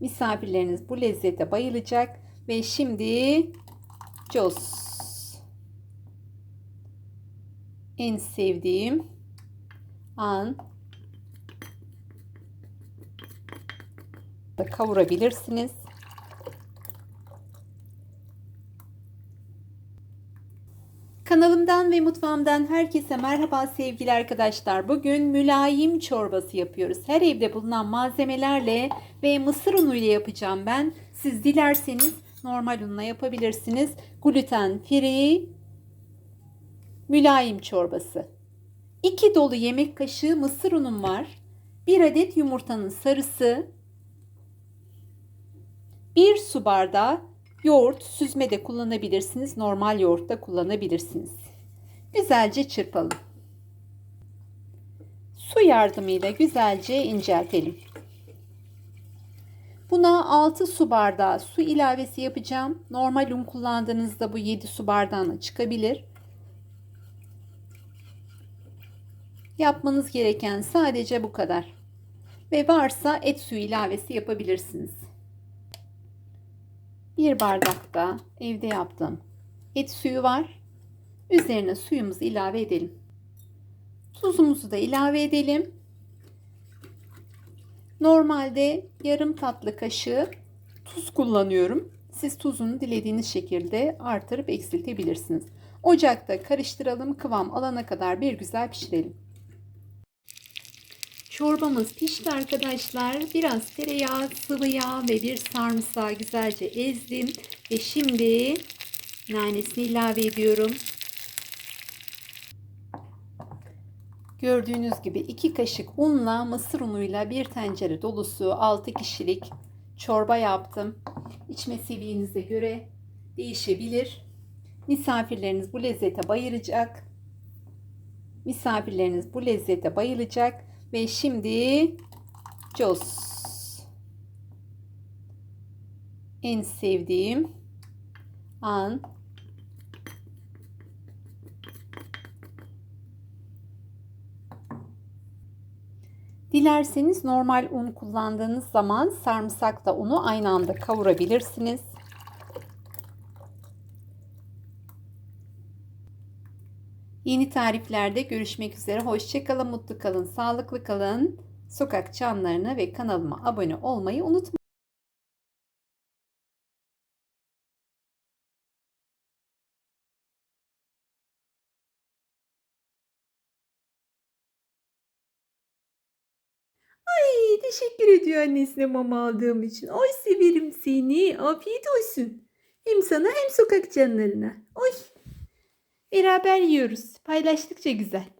Misafirleriniz bu lezzete bayılacak ve şimdi cos. En sevdiğim an da kavurabilirsiniz. Kanalımdan ve mutfağımdan herkese merhaba sevgili arkadaşlar. Bugün mülayim çorbası yapıyoruz. Her evde bulunan malzemelerle ve mısır unuyla yapacağım ben. Siz dilerseniz normal unla yapabilirsiniz. Gluten free mülayim çorbası. 2 dolu yemek kaşığı mısır unum var. 1 adet yumurtanın sarısı. 1 su bardağı yoğurt süzme de kullanabilirsiniz. Normal yoğurt da kullanabilirsiniz. Güzelce çırpalım. Su yardımıyla güzelce inceltelim. Buna 6 su bardağı su ilavesi yapacağım. Normal un kullandığınızda bu 7 su bardağına çıkabilir. Yapmanız gereken sadece bu kadar. Ve varsa et suyu ilavesi yapabilirsiniz. Bir bardakta evde yaptığım et suyu var. Üzerine suyumuzu ilave edelim. Tuzumuzu da ilave edelim. Normalde yarım tatlı kaşığı tuz kullanıyorum. Siz tuzunu dilediğiniz şekilde artırıp eksiltebilirsiniz. Ocakta karıştıralım kıvam alana kadar bir güzel pişirelim. Çorbamız pişti arkadaşlar. Biraz tereyağı, sıvı yağ ve bir sarımsağı güzelce ezdim. Ve şimdi nanesini ilave ediyorum. Gördüğünüz gibi 2 kaşık unla mısır unuyla bir tencere dolusu 6 kişilik çorba yaptım. İçme seviyenize göre değişebilir. Misafirleriniz bu lezzete bayılacak. Misafirleriniz bu lezzete bayılacak. Ve şimdi cos. En sevdiğim an. Dilerseniz normal un kullandığınız zaman sarımsakla unu aynı anda kavurabilirsiniz. Yeni tariflerde görüşmek üzere. Hoşçakalın, mutlu kalın, sağlıklı kalın. Sokak çanlarına ve kanalıma abone olmayı unutmayın. Ay teşekkür ediyor annesine mama aldığım için. Oy severim seni. Afiyet olsun. Hem sana hem sokak canlarına. Oy. Beraber yiyoruz. Paylaştıkça güzel.